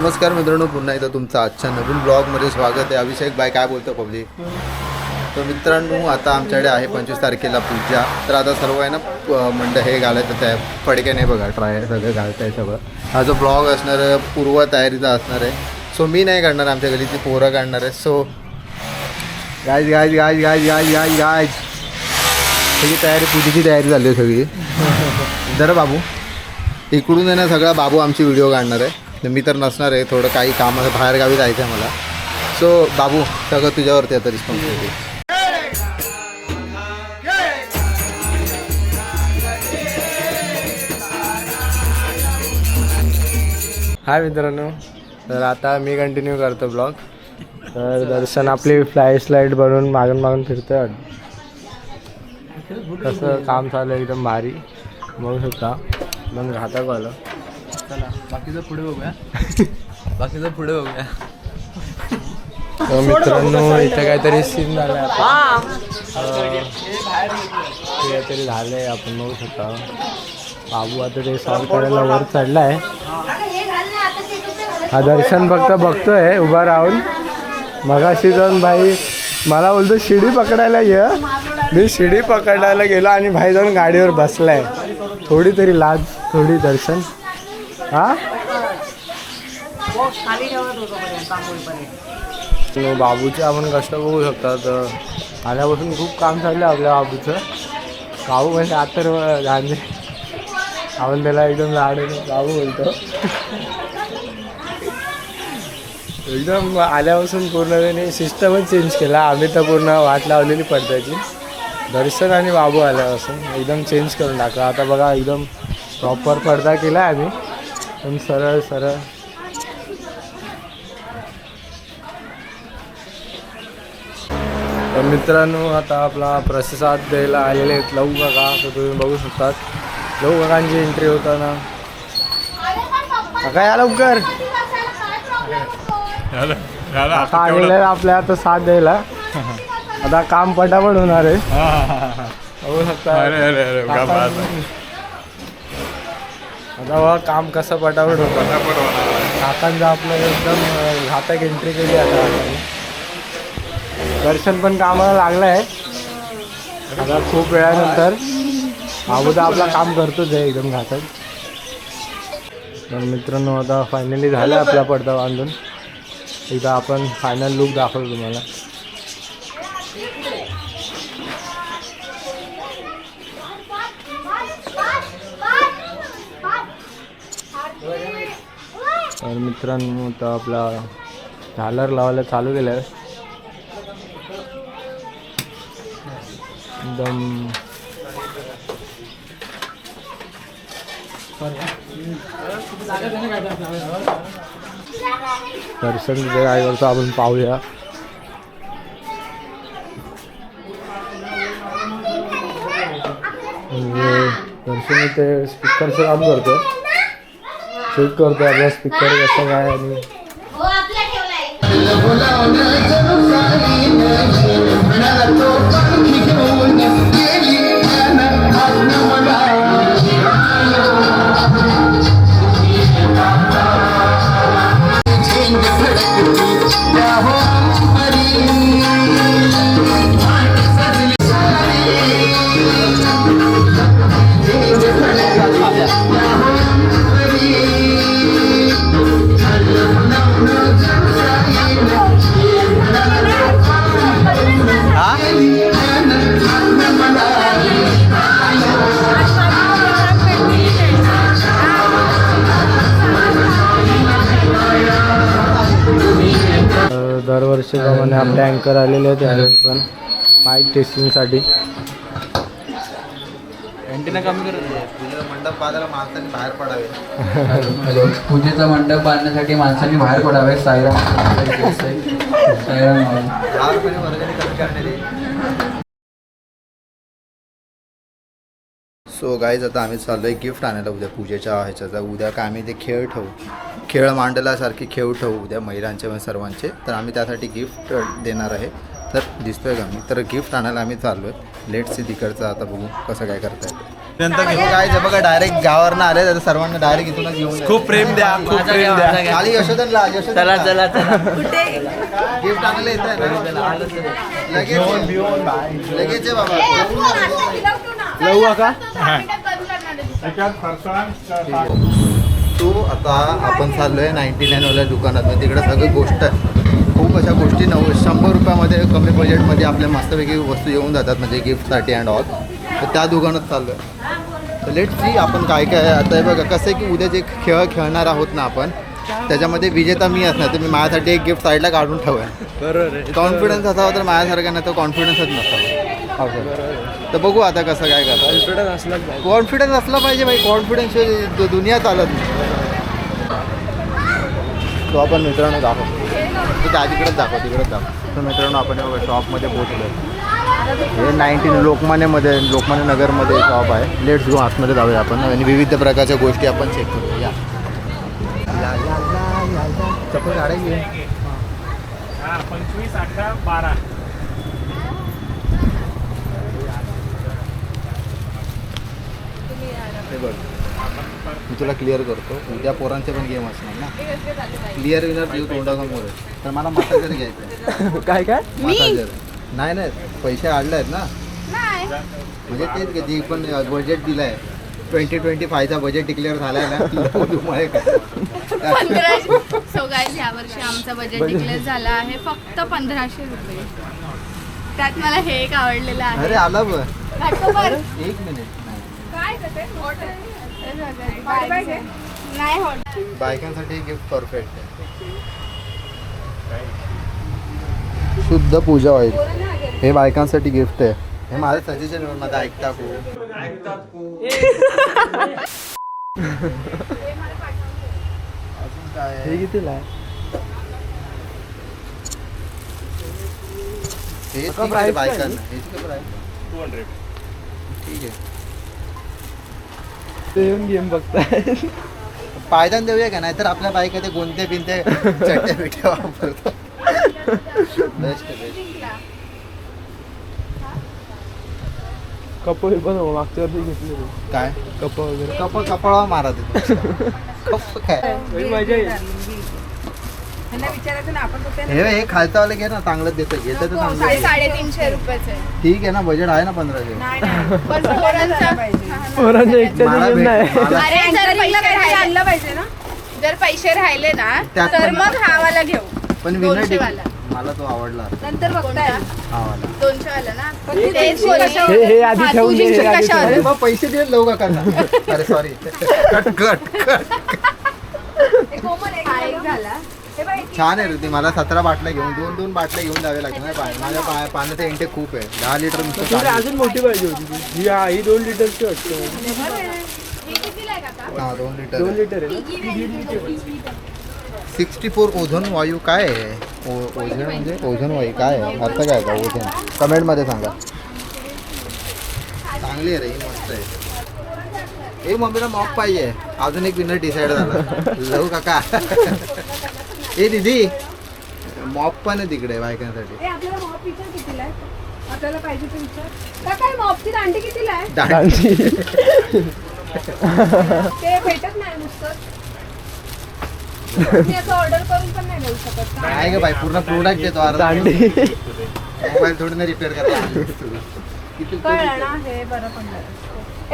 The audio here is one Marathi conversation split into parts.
नमस्कार मित्रांनो पुन्हा एकदा तुमचं आजच्या नवीन ब्लॉगमध्ये स्वागत आहे. अभिषेक बाय काय बोलतो पब्लिक तर मित्रांनो आता आमच्याकडे आहे पंचवीस तारखेला पूजा. तर आता सर्व आहे ना मंड हे घालायचं त्या फडके नाही बघा ट्राय सगळं घालत आहे सगळं. हा जो ब्लॉग असणार आहे, पूर्व तयारीचा असणार आहे. सो मी नाही काढणार आमच्या गलीची पोरं काढणार आहे. So guys guys guys guys guys guys guys सगळी तयारी पूजेची तयारी झाली आहे सगळी. जरा बाबू इकडून आहे ना सगळा बाबू आमची व्हिडिओ काढणार आहे. तर मी तर नसणार आहे थोडं काही काम असं बाहेरगावी जायचं आहे मला. सो बाबू सगळं तुझ्यावरती आता रिस्पॉन्सिबिलिटी हाय मित्रांनो. तर आता मी कंटिन्यू करतो ब्लॉग तर दर्शन आपली फ्लाय स्लाईड बनवून मागून मागून फिरतोय. तसं काम चालू आहे एकदम भारी. बघू शकता. मग घातक आलं? बाकीचं पुढे बघूया. बाकीचं पुढे बघूया. तर मित्रांनो इथे काहीतरी सीन झालं आता. ते काहीतरी झालंय आपण बघू शकता. बाबू आता ते सॉल्व करायला वर चढलाय. हा दर्शन फक्त बघतोय उभा राहून. मगाशी जाऊन भाई मला बोलतो शिडी पकडायला ये. मी शिडी पकडायला गेलो आणि भाई जाऊन गाडीवर बसलाय. थोडी तरी लाज थोडी दर्शन. हा? बाबूचे आपण कष्ट बघू शकता तर आल्यापासून खूप काम चाललं आहे आपल्या बाबूचं. बाबू म्हणजे आता गांधी. आपण त्याला एकदम लाड बाबू बोलतो. एकदम आल्यापासून पूर्ण त्याने सिस्टमच चेंज केला. आम्ही तर पूर्ण वाट लावलेली पडद्याची. दर्शन आणि बाबू आल्यापासून एकदम चेंज करून टाकला. आता बघा एकदम प्रॉपर पडदा केला आम्ही. एकदम सरळ सरळ. तर मित्रांनो आता आपला प्रतिसाद द्यायला आलेले आहेत लहू काका तर तुम्ही बघू शकतात. लहू काकांची एंट्री होताना. काका या लवकर. काका आलेले आहेत आपल्या आता साथ द्यायला. आता काम पटापट होणार आहे. बघू शकता. बघा काम कसं पटापट होतं. काकांचं आपलं एकदम घातक एंट्री केली आता. दर्शन पण कामाला लागलं आहे. आता खूप वेळानंतर अगोदर आपला काम करतोच आहे एकदम घातक. तर मित्रांनो आता फायनली झालं आपला पडदा बांधून. एकदा आपण फायनल लुक दाखवतो तुम्हाला. तर मित्रांनो तर आपला झालर लावायला चालू केलं आहे एकदम दर्शन काय करतो आपण पाहूया. म्हणजे दर्शन इथे स्पीकरचं काम करतो चेक करतो आपला स्पीकर कसं काय आणि हो दरवर्षीप्रमाणे आपले अँकर आलेले आहेत यावेळी पण. माईक टेस्टिंगसाठी अँटीना कमी करत नाही. तुझ्या मंडप बाजाराला माणसाने बाहेर पडावे. पूजेचा मंडप बांधण्यासाठी माणसांनी बाहेर पडावे साईराम. साईराम सो गाईज आता आम्ही चाललो आहे गिफ्ट आणायला उद्या पूजेच्या ह्याच्याचा उद्या काय आम्ही ते खेळ ठेवू. खेळ मांडलासारखे खेळ ठेवू उद्या महिलांचे व सर्वांचे. तर आम्ही त्यासाठी गिफ्ट देणार आहे. तर दिसतोय का मी? तर गिफ्ट आणायला आम्ही चाललो आहे लेट सी तिकडचं आता बघू कसं काय करता येतं काय जे बघा डायरेक्ट गावावरनं आले. तर सर्वांना डायरेक्ट इथूनच घेऊन. खूप प्रेम द्या खूप प्रेम द्या. खाली यशोधनला चला चला चला. गिफ्ट आणलं येत लगेच. लगेच बाबा. लवू का तो आता आपण चाललोय नाईन्टी नाईन वाल्या दुकानात म्हणजे तिकडे सगळी गोष्ट खूप अशा गोष्टी नऊ शंभर रुपयामध्ये कमी बजेटमध्ये आपल्या मस्तपैकी वस्तू येऊन जातात म्हणजे गिफ्टसाठी अँड ऑल तर त्या दुकानात चाललोय. तर लेट सी आपण काय काय आता हे बघा कसं आहे की उद्या जे खेळ खेळणार आहोत ना आपण त्याच्यामध्ये विजेता मी असणार तर मी माझ्यासाठी एक गिफ्ट साईडला काढून ठेवूया. बरोबर आहे. कॉन्फिडन्स असावा तर माझ्यासारखा नाही तर कॉन्फिडन्सच नसावा. तर बघू आता कसं काय करतो कॉन्फिडन्स पाहिजे. कॉन्फिडन्स असला पाहिजे भाई. कॉन्फिडन्स दुनिया चालत नाही. तो आपण मित्रांनो दाखव. तो त्या तिकडेच दाखव तिकडेच दाखव. तर मित्रांनो आपण बघा शॉपमध्ये पोहोचलो हे नाईन्टीन लोकमान्यमध्ये लोकमान्य नगरमध्ये शॉप आहे. लेट्स गो आतमध्ये जाऊया आपण. आणि विविध प्रकारच्या गोष्टी आपण चेक करू या. चप्पल काढायची आहे. पंचवीस अठरा बारा. बघ. मी तुला क्लिअर करतो. उद्या पोरांचे पण गेम असणार ना. क्लिअर विनर देऊ तोंडासमोर आहे. तर मला मसाजर घ्यायचं आहे. काय काय? मसाजर नाही नाही. पैसे आडले आहेत ना म्हणजे तेच की जी पण बजेट दिलं आहे ट्वेंटी ट्वेंटी फायचा बजेट डिक्लेअर झाला आहे ना त्यामुळे काय वर्षी आमचा बजेट डिक्लेअर झाला आहे. फक्त पंधराशे रुपये. त्यात मला हे एक आवडलेलं आहे. अरे आला बरं. एक मिनिट नाही. बायकांसाठी गिफ्ट परफेक्ट आहे शुद्ध पूजा होईल. हे बायकांसाठी गिफ्ट आहे. हे माझं सजेशन आहे माझं ऐकता खूप. हे आहे? कितीला आहे? हे बायकांना. हे ठीक आहे. ते येऊन गेम बघताय पायदान देऊया का? नाही तर आपल्या बायका ते कोणते बिनते चट्ट्या बिट्या वापरतो बेस्ट हे पण मागच्या वर्षी घेतले काय? कप वगैरे. कप कपाळा मारा ते. कप काय? मजा येईल. हे हे खालचं वाले घे ना चांगलं देतं घेतं तर चांगलं साडे साडेतीनशे रुपयाचं. आहे ठीक आहे ना बजेट आहे ना पंधराशे? पण पोरांचा पोरांच्या एकट्याचं मला गेम भेट- नाही मला- अरे जर पैसे राहिले पाहिजे ना जर पैसे राहिले ना त्यात तर पण- मग हा वाला घेऊ. पण विनर दोनशे वाला. मला तो आवडला. नंतर बघताय. हा वाला दोनशे वाला ना? हे- हे आधी हा, ठेवून तू दे, हे जिंकशील आधी कशावर? अरे मग पैसे दे लव का करणार अरे सॉरी कट कट कट हा एक झाला. छान आहे ऋती मला सतरा बाटल्या घेऊन दोन दोन बाटल्या घेऊन जावे लागतात. नाही पाणी. माझ्या पा- पाण्याचं इंटेक खूप आहे. दहा लिटर नुसतं तुला पाणी. अजून मोठी पाहिजे होती ती. ही हा, ही दोन लिटरची वाटतं हा दोन लिटर दोन लिटर आहे ना? सिक्स्टी फोर ओझोन वायू काय आहे? ओ- ओझोन म्हणजे ओझोन वायू काय आहे? अर्थ काय का ओझोन? कमेंटमध्ये सांगा. चांगली आहे रे ही मस्त आहे. ए मम्मीला मॉप पाहिजे. अजून एक विनर डिसाईड झाला. लव काका. ए दीदी. मॉप पण आहे तिकडे बायकांसाठी. आपल्याला पाहिजे तर विचार. का काय मॉपची दांडी कितीला आहे? दांडी. ते भेटत नाही नुसतं. मी असं ऑर्डर करून पण नाही देऊ शकत. का? नाही ग बाई पूर्ण प्रोडक्ट अर्धा. दांडी. मोबाईल थोडी ना रिपेअर करता. किती कळलं ना? हे बरं पडलं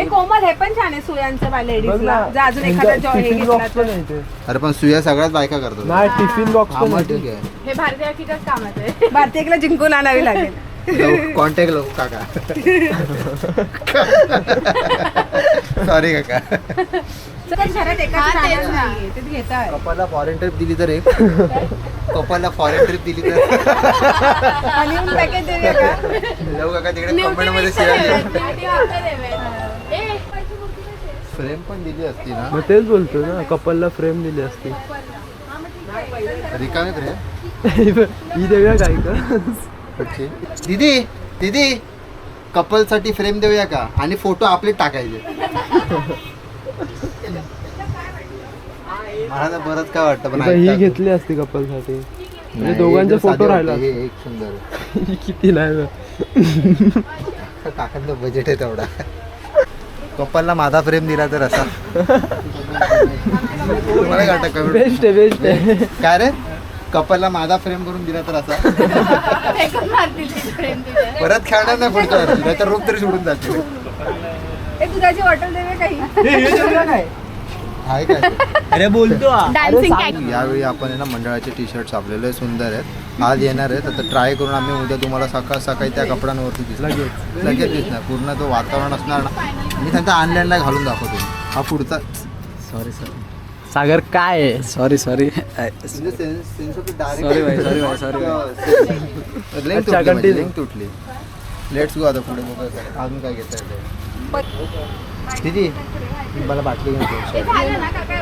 कोमल हे पण छान आहे सुयांचं बा बघ लेडीजला ना जर अजून एखादा जॉ हे टिफिन घेतला बॉक्स तर. पण आहे इथे. अरे पण सुया सगळ्याच बायका करतो नाही टिफिन बॉक्स हा पण मग ठीक आहे. हे भारतीय कामात आहे. भारतीयला जिंकून आणावी लागेल. कॉन्टॅक्ट लो काका. सॉरी काका. घरात एका हा, तेच ना. ते घेताय कपाला फॉरेन ट्रिप दिली तर एक. कपाला फॉरेन ट्रिप दिली तर. हनीमून पॅकेज देऊया का? जाऊ काका तिकडे कमेंटमध्ये शेअर ए, फ्रेम पण दिली असती ना? मग तेच बोलतो ना कपलला फ्रेम दिली असती. रिकामी फ्रेम? ही देऊया काय का? कच्ची दीदी दीदी कपलसाठी फ्रेम देऊया का? आणि फोटो आपले टाकायचे. मला तर बरंच काय वाटतं पण आता ही घेतली असती कपलसाठी. म्हणजे नाही, दोघांचे फोटो राहिला वाटतं, हे एक सुंदर. किती नाही काकांचं बजेट आहे तेवढा. कपलला माझा फ्रेम दिला तर असा. तुम्हाला काय वाटतं? कमेंट बेस्ट आहे बेस्ट आहे. काय रे? कपलला माझा फ्रेम करून दिला तर असा. फेकून मारतील ती frame तिथे. परत खेळणार नाही पुढच्या वर्षी नाही तर रूप तरी सोडून जाते ए, दुधाची बॉटल देवे काही. आहे काय अरे बोलतो डान्सिंग यावेळी आपण आहे ना मंडळाचे टी शर्ट छापलेले सुंदर आहेत. आज येणार आहेत आता ट्राय करून आम्ही उद्या तुम्हाला सकाळ सकाळी त्या कपड्यांवरती दिसला लगेच. दिसणार. पूर्ण तो वातावरण असणार ना. मी त्यांचा ऑनलाईनला घालून दाखवतो. हा पुढचा. सॉरी सॉरी सागर काय आहे? सॉरी सॉरी Sorry भाई, sorry भाई, sorry लिंक अच्छा, तुटली continue. लिंक तुटली. लेट्स गो आता पुढे बघा काय. अजून काय घेता येते दीदी मला बाटली घेऊन.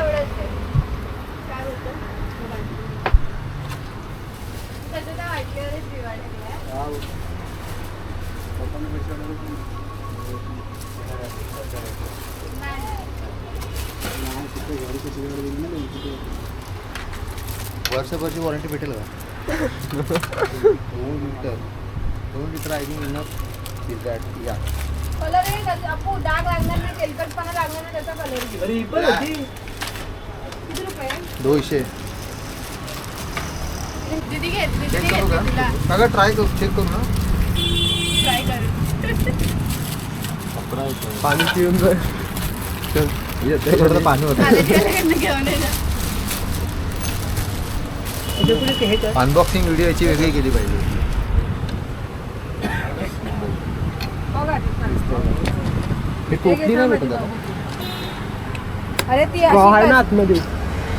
वर्षभरची वॉरंटी भेटेल का? दोन लिटर दोन litre I think enough is that या कलर आहे त्याचा- अपू डाग लागणार नाही तेलकटपणा लागणार नाही त्याचा कलर किती रुपये? दोनशे. दीदी घेत दीदी चेक करू घेतली तुला. का सगळं ट्राय करू चेक करू ना. ट्राय कर. पाणी पिऊन जा. थोडं पाणी होतं. घेऊन ये. अनबॉक्सिंग व्हिडिओ याची वेगळी केली पाहिजे. हे टोपली नाही भेटत आता. अरे ती आहे अशी ना आतमध्ये.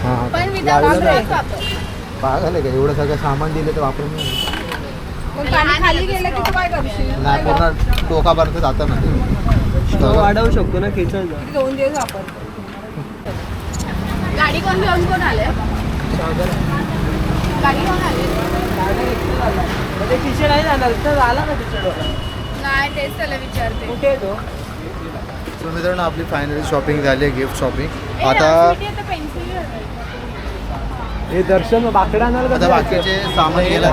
हा पण ना. पाहा झालं का? एवढं सगळं सामान दिलं तर वापरून नाही. मग पाणी खाली गेलं की तू काय करशील? नाही पूर्ण टोकापर्यंत जातं ना तो. वाढवू शकतो ना खेचल दोन दिवस वापरतो. गाडी कोण घेऊन कोण आले? गाडी कोण आले? खिचड आहे जाणार. तर आला ना खिचड नाही तेच त्याला विचारते. कुठे आहे तो? सो मित्रांनो आपली फायनली शॉपिंग झाली आहे गिफ्ट शॉपिंग आता. हे दर्शन बाकडा आणणार आता बाकीचे सामान गेलं.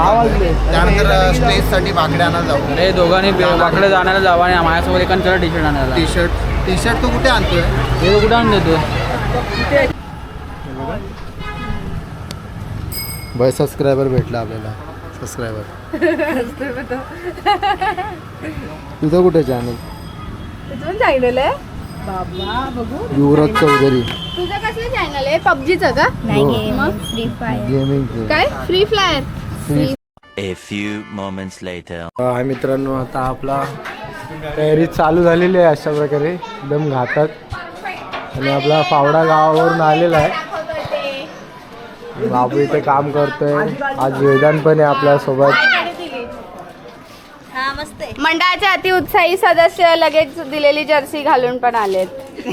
त्यानंतर स्टेजसाठी बाकडे आणायला जाऊ. अरे दोघांनी वाकडे जाण्याला जावं आणि माझ्यासोबत एकांच्या टी शर्ट आणायला टी शर्ट टी शर्ट तू कुठे आणतोय? हे कुठं आणून देतो बाय सबस्क्रायबर भेटला आपल्याला. सबस्क्रायबर तुझं कुठे चॅनल इथून सांगितलेलं आहे? बाबा बघू. युवराज चौधरी. तुझं कसलं चॅनल आहे? पबजीचं का? नाही मग फ्री फायर गेमिंग काय? Free flyer A few moments later. हा मित्रांनो आता आपला तयारी चालू झालेली आहे अशा प्रकारे. एकदम घातात आणि आपला फावडा गावावरून आलेला आहे. बाबू इथे काम करतोय. आज वेदांत पण आहे आपल्यासोबत. मस्त आहे मंडळाचे अतिउत्साही सदस्य लगेच दिलेली जर्सी घालून पण आलेत.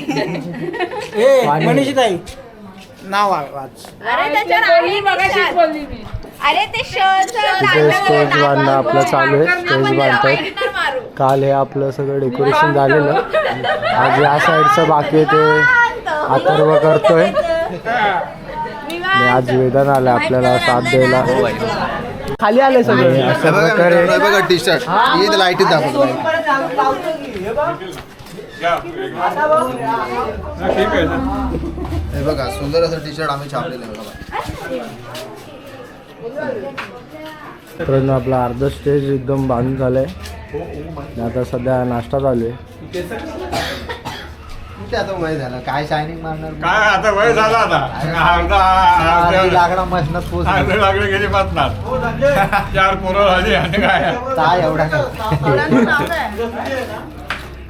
अरे त्याच्यावर अरे ते शर्ट इथे स्टेज बांधणं आपलं चालू आहे स्टेज बांधतायत काल हे आपलं सगळं डेकोरेशन झालेलं. आज या साईडचं बाकी आहे ते अथर्व करतोय. आणि आज वेदन आलं आपल्याला साथ द्यायला. खाली आले सगळे. अशा प्रकारे बघा टी शर्ट हे लाईटीत दाखवतो. हे बघा. सुंदर असं टी शर्ट आम्ही छापलेलं आहे बघा. मित्रांनो आपला अर्ध स्टेज एकदम बांधून झालंय. आणि आता सध्या नाश्ता चालू आहे. आता वय झालं? काय शायनिंग मारणार? काय आता वय झाला आता? अर्धा अरे, अर्धा- लाकडा मशनात पोच अर्धे लागले गेली पाचणार चार पोरं झाली आणि काय? काय? एवढा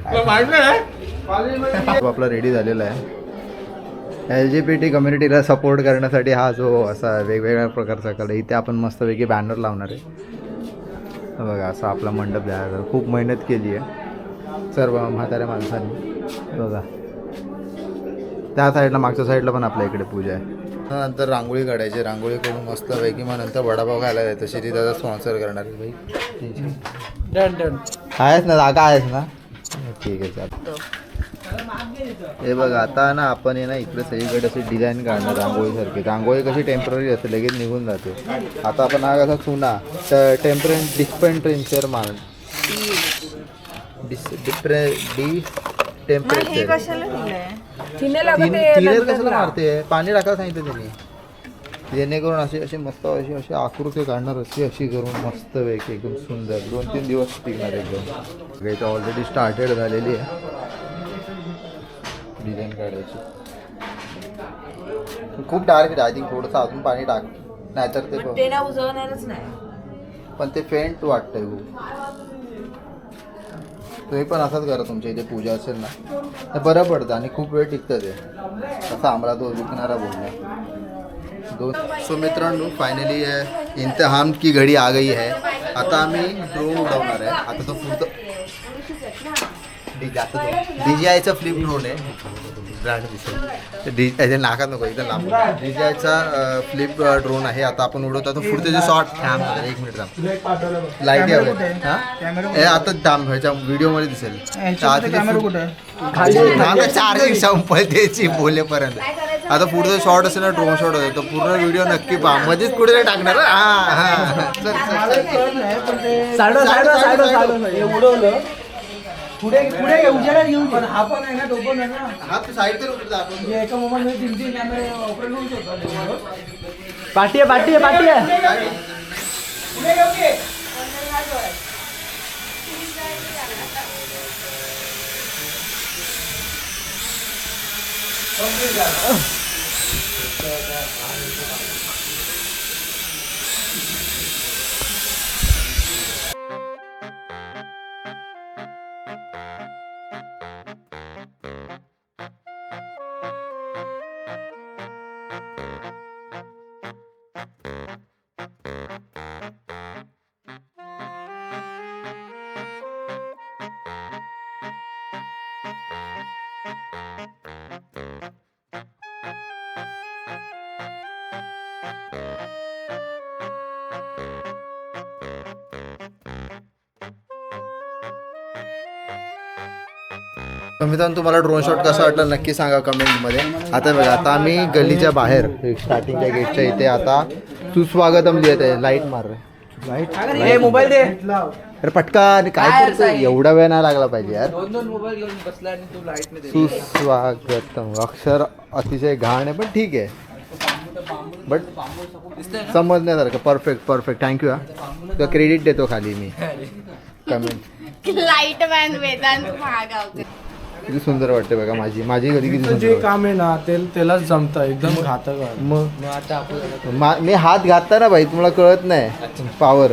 तुला माहीत नाही? आपला रेडी झालेला आहे. एल जी पी टी कम्युनिटीला सपोर्ट करण्यासाठी हा जो असा वेगवेगळ्या प्रकारचा कला इथे आपण मस्तपैकी बॅनर लावणार आहे. हा बघा असा आपला मंडप द्यायला खूप मेहनत केली आहे. सर्व म्हाताऱ्या माणसांनी. बघा. त्या साईडला मागच्या साईडला पण आपल्या इकडे पूजा आहे. नंतर रांगोळी काढायची. रांगोळी करून मस्तपैकी मग नंतर वडापाव खायला जायचं. श्री दादा स्पॉन्सर करणार आहे भाई. डन डन आहेस ना जागा आहेस ना? ठीक आहे चालेल. हे बघ आता ना आपण आहे ना इकडे सगळीकडे अशी डिझाईन काढणार रांगोळीसारखी. रांगोळी कशी टेंपररी असते लगेच निघून जाते. आता आपण हा कसा चुना तर टेम्परेंट डिस्पेंट्रेंचर मान डिस डिप्रे डी टेम्परेचर मारते? पाणी टाकायला सांगितलं त्यांनी जेणेकरून अशी अशी मस्त अशी अशी आकृती काढणार अशी अशी करून मस्त पैकी एकदम सुंदर. दोन तीन दिवस टिकणार एकदम. काही तर ऑलरेडी स्टार्टेड झालेली आहे. डिझाईन काढायची. खूप डार्क आय थिंक थोडंसं अजून पाणी टाक. नाहीतर ते बघ. ते ना उजवणारच नाही. पण ते फेंट वाटतंय खूप. तुम्ही पण असंच करा तुमच्या इथे पूजा असेल ना तर बरं पडतं आणि खूप वेळ टिकतं ते. असं आम्हाला तो विकणारा बोलला. दोन सो मित्रांनो फायनली इंतहाम की घडी आ गई है. आता आम्ही ड्रोन उडवणार आहे. आता तो पुढचं डी जी आयचा फ्लिप ड्रोन आहे. ब्रँड दिसेल. डी याच्या नाकात नको एकदम लांब डी फ्लिप ड्रोन आहे आता आपण उडवतो. आता पुढचे जे शॉर्ट थांब एक मिनिट थांब. लाइट यावं. हे? आता थांब ह्याच्या व्हिडिओमध्ये दिसेल. चार्जिंग संपल त्याची बोलेपर्यंत. आता पुढचं शॉर्ट असेल ना ड्रोन शॉट होतं तर पूर्ण व्हिडिओ नक्की पहा. मध्येच कुठे नाही टाकणार हा हा. पुढे पुढे उजेडात घेऊन पण हा पण आहे ना तो पण आहे ना। हा तू साईड तर उतरला आपण म्हणजे एका मोबाईल मध्ये तीन तीन कॅमेरे ऑपरेट होऊ शकतात पाठी आहे पाठी आहे पाठी आहे तर मित्रांनो तुम्हाला ड्रोन शॉट कसा वाटला नक्की सांगा कमेंटमध्ये आता बघा आता आम्ही गल्लीच्या बाहेर स्टार्टिंगच्या गेटच्या इथे आता सुस्वागतम लिहित आहे लाइट मार लाइट मोबाईल दे. अरे पटकन काय करतोय? एवढा वेळ नाही लागला पाहिजे यार. दोन दोन मोबाईल घेऊन बसला आणि तू लाइट सुस्वागतम. अक्षर अतिशय घाण आहे पण ठीक आहे. बट समजण्यासारखं परफेक्ट परफेक्ट थँक्यू हा. तुला क्रेडिट देतो खाली मी. Comment light man Vedant Mahagaonkar. किती सुंदर वाटते बघा माझी माझी कधी किती जे सुंदर. काम आहे ना ते त्यालाच जमतं एकदम घातक. मग आता मा- मी हात घातला ना भाई तुम्हाला कळत नाही. पावर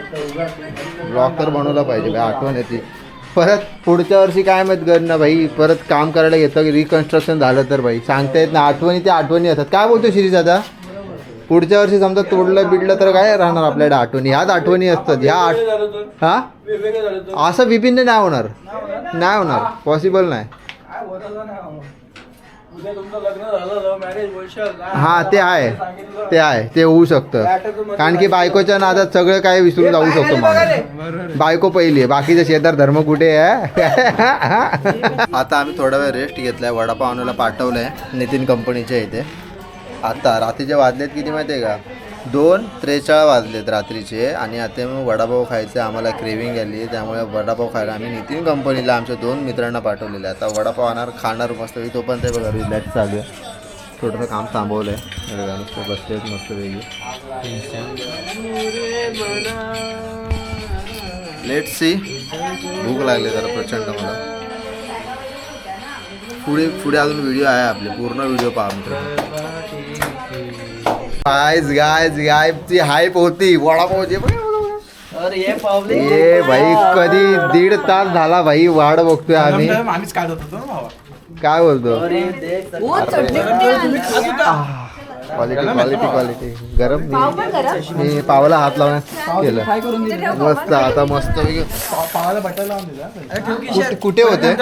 ब्लॉग तर बनवला पाहिजे भाई आठवण येते. परत पुढच्या वर्षी काय माहीत कर ना भाई परत काम करायला घेतं रिकन्स्ट्रक्शन झालं तर भाई. सांगता येत ना आठवणी त्या आठवणी असतात. काय बोलतो शिरीष आता पुढच्या वर्षी समजा तोडलं बिडलं तर काय राहणार आपल्याकडे आठवणी? ह्याच आठवणी असतात. ह्या आठ हा? असं विभिन्न नाही होणार. नाही होणार. पॉसिबल नाही. हा ते आहे. ते आहे. ते होऊ शकतं. कारण की बायकोच्या नादात सगळं काय विसरून जाऊ शकतो माणूस. बायको पहिली आहे. बाकीचे शेजार धर्म कुठे आहे? आता आम्ही थोडा वेळ रेस्ट घेतलाय. वडापाव आणायला पाठवलंय. नितीन कंपनीच्या इथे. आता रात्रीचे वाजलेत किती माहिती आहे का? दोन त्रेचाळ वाजलेत रात्रीचे आणि आता मग वडापाव खायचे आम्हाला क्रेविंग आली त्यामुळे वडापाव खायला आम्ही नितीन कंपनीला आमच्या दोन मित्रांना पाठवलेले आता वडापाव आणणार खाणार मस्त तो पण ते बघा रिलॅक्स चालू आहे. थोडंसं काम थांबवलं आहे नुसतं बसलेत मस्त वेगळी लेट सी भूक लागली जरा प्रचंड मला. पुढे पुढे अजून व्हिडिओ आहे आपले. पूर्ण व्हिडिओ पहा मित्र गायज गायज गायची हाईप होती. वडापावची ये भाई कधी दीड तास झाला भाई वाढ बघतोय आम्ही. आम्हीच काढत होतो ना भावा. काय बोलतो? आणली? क्वालिटी क्वालिटी क्वालिटी गरम? मी- पावाला हात लावण्यात केलं. मस्त आता मस्त कुठे होते.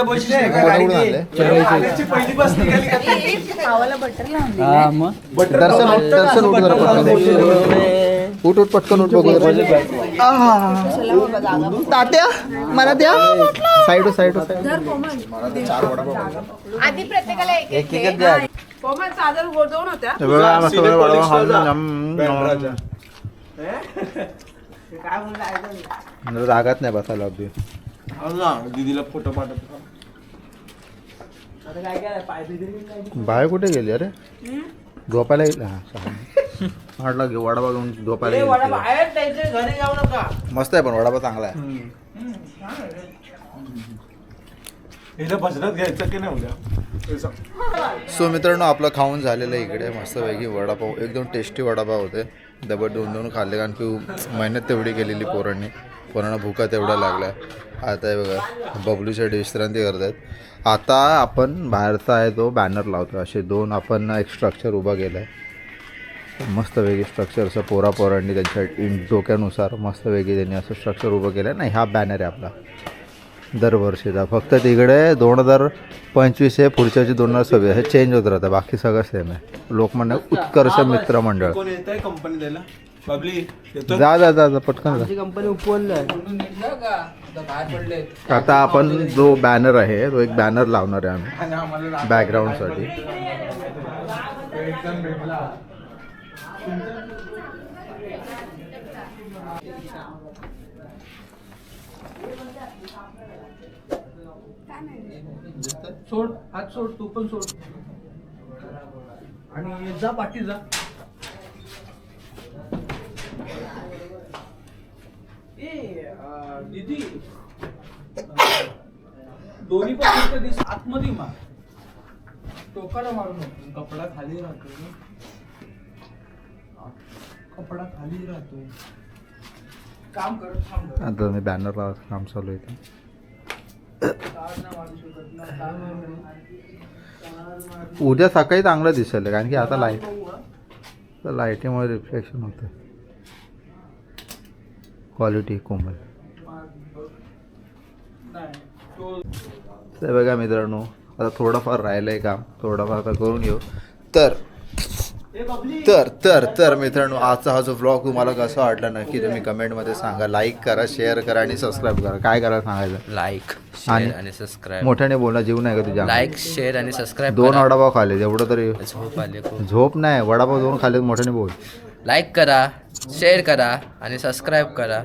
दर्शन दर्शन उठ जरा पटकन उठ उठ पटकन उठ बघू. तात्या मला द्या साईड साईड आधी प्रत्येकाला एक एक एक एक द्या. कोमल चादर गोडवून होत्या. हे बघा मस्त बरं वडापाव नम- नम. रागात नाही बसायला अगदी. दीदीला फोटो पाठवतो बाहेर कुठे गेली? अरे? झोपायला गेली? हा सहा. म्हटलं घेऊ वडापाव घेऊन झोपायला गेली बाहेर जायचं घरी जाऊ नका. मस्त आहे पण वडापाव चांगला आहे. हिला भजनात घ्यायचं की नाही उद्या? सो मित्रांनो आपलं खाऊन झालेलं आहे इकडे. मस्तपैकी वडापाव एकदम टेस्टी वडापाव होते. डबल दोन दोन खाल्ले कारण की मेहनत तेवढी केलेली पोरांनी. पोरांना भुका तेवढ्या लागल्या. आता हे बघा बबलूसाठी विश्रांती आहेत आता आपण बाहेरचा आहे तो बॅनर लावतो असे दोन आपण एक स्ट्रक्चर उभा केलं आहे मस्तपैकी स्ट्रक्चर असं पोरा पोरांनी त्यांच्या डोक्यानुसार मस्तपैकी त्यांनी असं स्ट्रक्चर उभं केलं नाही हा बॅनर आहे आपला. दरवर्षीचा. फक्त तिकडे दोन हजार पंचवीस आहे पुढच्या वर्षी दोन हजार सव्वीस हे चेंज होत राहतं. बाकी सगळं सेम आहे. लोकमान्य उत्कर्ष मित्र मंडळ. कोण येत आहे कंपनी द्यायला? बबली येतो जा जा जा जा, पटकन जा. कंपनी उपवलं बाहेर पडले आता आपण जो बॅनर आहे तो एक बॅनर लावणार आहे आम्ही. बॅकग्राऊंडसाठी सोड हात सोड तू पण सोड. आणि जा पाठी जा. ए दीदी. दोन्ही पण दिस आतमध्ये मार. टोकाला मारू नको. कपडा खाली राहतो कपडा खाली राहतो काम करत थांब. आता मी बॅनर लावायचं काम चालू आहे उद्या सकाळी चांगलं दिसेल कारण की आता लाइट तर लाईटीमुळे रिफ्लेक्शन होतं. क्वालिटी कोमल. तर बघा मित्रांनो आता थोडंफार राहिलं आहे काम थोडंफार आता करून घेऊ. तर तर तर तर मित्रांनो आजचा हा जो ब्लॉग तुम्हाला कसा वाटला नक्की तुम्ही कमेंटमध्ये सांगा. लाईक करा शेअर करा आणि सबस्क्राईब करा. काय करा सांगायचं? लाईक आणि- आणि सबस्क्राईब मोठ्याने बोला जीव नाही का तुझ्या? लाईक शेअर आणि सबस्क्राईब दोन वडापाव खाले एवढं तरी झोप आले खूप. झोप नाही वडापाव दोन खाले मोठ्याने बोल. लाईक करा शेअर करा आणि सबस्क्राईब करा.